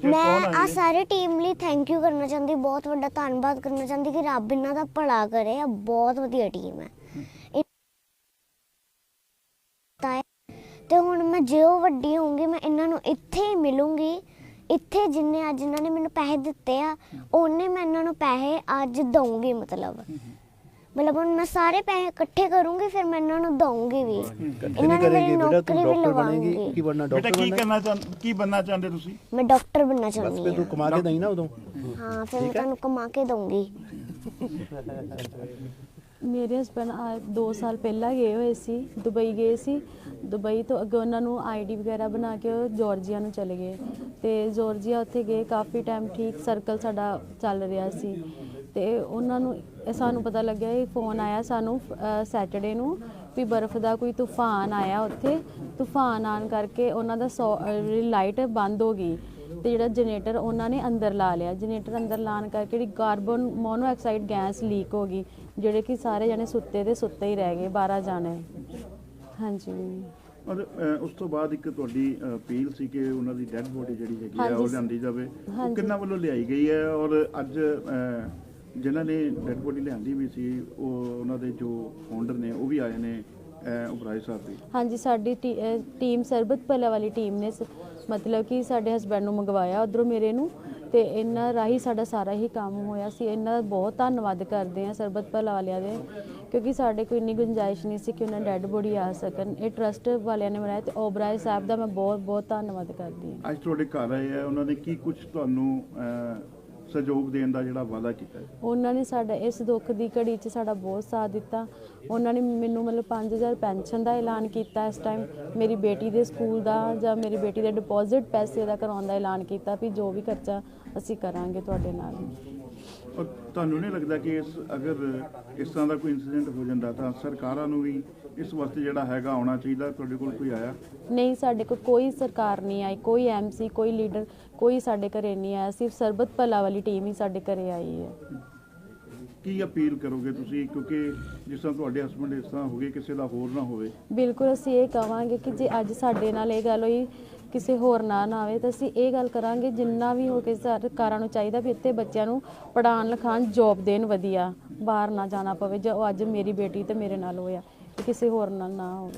ਮੈਂ ਆ? ਸਾਰੇ ਟੀਮ ਲਈ ਥੈਂਕ ਯੂ ਕਰਨਾ ਚਾਹੁੰਦੀ ਬਹੁਤ ਵੱਡਾ ਧੰਨਵਾਦ ਕਰਨਾ ਚਾਹੁੰਦੀ ਕਿ ਰੱਬ ਇਹਨਾਂ ਦਾ ਭਲਾ ਕਰੇ ਆ ਬਹੁਤ ਵਧੀਆ ਟੀਮ ਹੈ। ਤੇ ਹੁਣ ਮੈਂ ਜਿਉਂ ਵੱਡੀ ਹੋਊਂਗੀ ਮੈਂ ਇਹਨਾਂ ਨੂੰ ਇੱਥੇ ਹੀ ਮਿਲੂੰਗੀ ਇੱਥੇ ਜਿੰਨੇ ਅੱਜ ਇਹਨਾਂ ਨੇ ਮੈਨੂੰ ਪੈਸੇ ਦਿੱਤੇ ਆ ਉਹਨੇ ਮੈਂ ਇਹਨਾਂ ਨੂੰ ਪੈਸੇ ਅੱਜ ਦਊਂਗੀ ਮਤਲਬ ਮਤਲਬ ਹੁਣ ਮੈਂ ਸਾਰੇ ਪੈਸੇ ਇਕੱਠੇ ਕਰੂੰਗੀ ਫਿਰ ਮੈਂ ਇਹਨਾਂ ਨੂੰ ਦਊਂਗੀ ਵੀ। ਇਹਨਾਂ ਨੇ ਮੇਰੀ ਨੌਕਰੀ ਵੀ ਲਵਾਉਂਗੀ ਕੀ ਬਣਨਾ ਬੇਟਾ ਡਾਕਟਰ ਕੀ ਬਣਨਾ? ਕਰਨਾ ਚਾਹੁੰਦੇ ਕੀ ਬੰਨਾ ਚਾਹੁੰਦੇ ਤੁਸੀਂ? ਮੈਂ ਡਾਕਟਰ ਬਣਨਾ ਬਸ ਚਾਹੁੰਦੀ ਫੇ ਤੂੰ ਹਾਂ। ਕਮਾ ਕੇ ਦਈ ਨਾ ਉਦੋਂ। ਹਾਂ ਫਿਰ ਮੈਂ ਤੁਹਾਨੂੰ ਕਮਾ ਕੇ ਦਊਂਗੀ। ਮੇਰੇ ਹਸਬੰਡ 2 ਸਾਲ ਪਹਿਲਾਂ ਗਏ ਹੋਏ ਸੀ ਦੁਬਈ ਗਏ ਸੀ। ਦੁਬਈ ਤੋਂ ਅੱਗੇ ਉਹਨਾਂ ਨੂੰ ਆਈਡੀ ਵਗੈਰਾ ਬਣਾ ਕੇ ਜਾਰਜੀਆ ਨੂੰ ਚਲੇ ਗਏ। ਤੇ ਜਾਰਜੀਆ ਉੱਥੇ ਗਏ ਕਾਫੀ ਟਾਈਮ ਠੀਕ ਸਰਕਲ ਸਾਡਾ ਚੱਲ ਰਿਹਾ ਸੀ। ਤੇ ਉਹਨਾਂ ਨੂੰ ਸਾਨੂੰ ਪਤਾ ਲੱਗਿਆ ਇਹ ਫੋਨ ਆਇਆ ਸਾਨੂੰ ਸੈਟਰਡੇ ਨੂੰ ਵੀ ਬਰਫ਼ ਦਾ ਕੋਈ ਤੂਫਾਨ ਆਇਆ ਉੱਥੇ। ਤੂਫਾਨ ਆਣ ਕਰਕੇ ਉਹਨਾਂ ਦਾ ਲਾਈਟ ਬੰਦ ਹੋ ਗਈ ਤੇ ਜਿਹੜਾ ਜਨਰੇਟਰ ਉਹਨਾਂ ਨੇ ਅੰਦਰ ਲਾ ਲਿਆ। ਜਨਰੇਟਰ ਅੰਦਰ ਲਾਣ ਕਰਕੇ ਜਿਹੜੀ ਕਾਰਬਨ ਮੋਨੋਆਕਸਾਈਡ ਗੈਸ ਲੀਕ ਹੋ ਗਈ ਜਿਹੜੇ ਕਿ ਸਾਰੇ ਜਣੇ ਸੁੱਤੇ ਤੇ ਸੁੱਤੇ ਹੀ ਰਹਿ ਗਏ 12 ਜਾਣੇ। ਹਾਂਜੀ। ਔਰ ਉਸ ਤੋਂ ਬਾਅਦ ਇੱਕ ਤੁਹਾਡੀ ਅਪੀਲ ਸੀ ਕਿ ਉਹਨਾਂ ਦੀ ਡੈੱਡ ਬੋਡੀ ਜਿਹੜੀ ਹੈਗੀ ਆ। ਉਹ ਲਿਆਂਦੀ ਜਾਵੇ। ਉਹ। ਕਿੰਨਾ ਵੱਲੋਂ ਲਿਆਈ ਗਈ ਹੈ? ਔਰ ਅੱਜ ਜਿਨ੍ਹਾਂ ਨੇ ਡੈੱਡ ਬੋਡੀ ਲਿਆਂਦੀ ਵੀ ਸੀ ਉਹ ਉਹਨਾਂ ਦੇ ਜੋ ਫਾਊਂਡਰ ਨੇ ਉਹ ਵੀ ਆਏ ਨੇ ਉਬਰਾਏ ਸਾਹਿਬ ਵੀ ਹਾਂਜੀ ਸਾਡੀ ਟੀਮ ਸਰਬਤ ਭਲਾ ਵਾਲੀ ਟੀਮ ਨੇ ਮਤਲਬ ਕਿ ਸਾਡੇ ਹਸਬੰਡ ਨੂੰ ਮੰਗਵਾਇਆ ਉਧਰੋਂ ਮੇਰੇ ਨੂੰ ਤੇ ਇਹਨਾਂ ਰਾਹੀਂ ਸਾਡਾ ਸਾਰਾ ਹੀ ਕੰਮ ਹੋਇਆ ਸੀ। ਇਹਨਾਂ ਦਾ ਬਹੁਤ ਧੰਨਵਾਦ ਕਰਦੇ ਆ ਸਰਬਤ ਭਲਾ ਵਾਲਿਆਂ ਦੇ ਕਿਉਂਕਿ ਸਾਡੇ ਕੋਈ ਇੰਨੀ ਗੁੰਜਾਇਸ਼ ਨਹੀਂ ਸੀ ਕਿ ਉਹਨਾਂ ਡੈੱਡ ਬੋਡੀ ਆ ਸਕਣ। ਇਹ ਟਰਸਟ ਵਾਲਿਆਂ ਨੇ ਬਣਾਇਆ ਤੇ ਓਬਰਾਏ ਸਾਹਿਬ ਦਾ ਮੈਂ ਬਹੁਤ ਬਹੁਤ ਧੰਨਵਾਦ ਕਰਦੀ ਹਾਂ। ਅੱਜ ਤੁਹਾਡੇ ਘਰ ਆਏ ਆ ਉਹਨਾਂ ਨੇ ਕੀ ਕੁਝ ਤੁਹਾਨੂੰ ਸਹਿਯੋਗ ਦੇਣ ਦਾ ਜਿਹੜਾ ਵਾਅਦਾ ਕੀਤਾ ਹੈ। ਉਹਨਾਂ ਨੇ ਸਾਡਾ, ਇਸ ਦੁੱਖ ਦੀ ਘੜੀ 'ਚ ਸਾਡਾ ਬਹੁਤ ਸਾਥ ਦਿੱਤਾ। ਉਹਨਾਂ ਨੇ ਮੈਨੂੰ ਮਤਲਬ 5000 ਪੈਨਸ਼ਨ ਦਾ ਐਲਾਨ ਕੀਤਾ ਇਸ ਟਾਈਮ ਮੇਰੀ ਬੇਟੀ ਦੇ ਸਕੂਲ ਦਾ ਜਾਂ ਮੇਰੀ ਬੇਟੀ ਦੇ ਡਿਪੋਜ਼ਿਟ ਪੈਸੇ ਦਾ ਕਰਾਉਣ ਦਾ ਐਲਾਨ ਕੀਤਾ ਵੀ ਜੋ ਵੀ ਖਰਚਾ ਅਸੀਂ ਕਰਾਂਗੇ ਤੁਹਾਡੇ ਨਾਲ। ਔਰ ਤੁਹਾਨੂੰ ਨਹੀਂ ਲੱਗਦਾ ਕਿ ਇਸ ਅਗਰ ਇਸ ਤਰ੍ਹਾਂ ਦਾ ਕੋਈ ਇਨਸੀਡੈਂਟ ਹੋ ਜਾਂਦਾ ਤਾਂ ਸਰਕਾਰਾਂ ਨੂੰ ਵੀ ਇਸ ਵਾਸਤੇ ਜਿਹੜਾ ਹੈਗਾ ਆਉਣਾ ਚਾਹੀਦਾ? ਤੁਹਾਡੇ ਕੋਲ ਕੋਈ ਆਇਆ? ਨਹੀਂ ਸਾਡੇ ਕੋਲ ਕੋਈ ਸਰਕਾਰ ਨਹੀਂ ਆਈ ਕੋਈ ਐਮਸੀ ਕੋਈ ਲੀਡਰ ਕੋਈ ਸਾਡੇ ਘਰੇ ਨਹੀਂ ਆਇਆ। ਸਿਰਫ ਸਰਬਤ ਭਲਾ ਵਾਲੀ ਟੀਮ ਹੀ ਸਾਡੇ ਘਰੇ ਆਈ ਹੈ। ਕੀ ਅਪੀਲ ਕਰੋਗੇ ਤੁਸੀਂ? ਕਿਉਂਕਿ ਜਿਸ ਤਰ੍ਹਾਂ ਤੁਹਾਡੇ ਹਸਬੰਡ ਇਸ ਤਰ੍ਹਾਂ ਹੋ ਗਏ ਕਿਸੇ ਦਾ ਹੋਰ ਨਾ ਹੋਵੇ। ਬਿਲਕੁਲ ਅਸੀਂ ਇਹ ਕਵਾਂਗੇ ਕਿ ਜੇ ਅੱਜ ਸਾਡੇ ਨਾਲ ਇਹ ਗੱਲ ਹੋਈ ਕਿਸੇ ਹੋਰ ਨਾਲ ਨਾ ਆਵੇ ਤਾਂ ਅਸੀਂ ਇਹ ਗੱਲ ਕਰਾਂਗੇ, ਜਿੰਨਾ ਵੀ ਹੋ ਕੇ ਸਰਕਾਰਾਂ ਨੂੰ ਚਾਹੀਦਾ ਵੀ ਇੱਥੇ ਬੱਚਿਆਂ ਨੂੰ ਪੜਾਉਣ ਲਿਖਾਉਣ ਜੋਬ ਦੇਣ ਵਧੀਆ, ਬਾਹਰ ਨਾ ਜਾਣਾ ਪਵੇ, ਜੋ ਅੱਜ ਮੇਰੀ ਬੇਟੀ ਤੇ ਮੇਰੇ ਨਾਲ ਹੋਇਆ ਕਿਸੇ ਹੋਰ ਨਾਲ ਨਾ ਹੋਵੇ।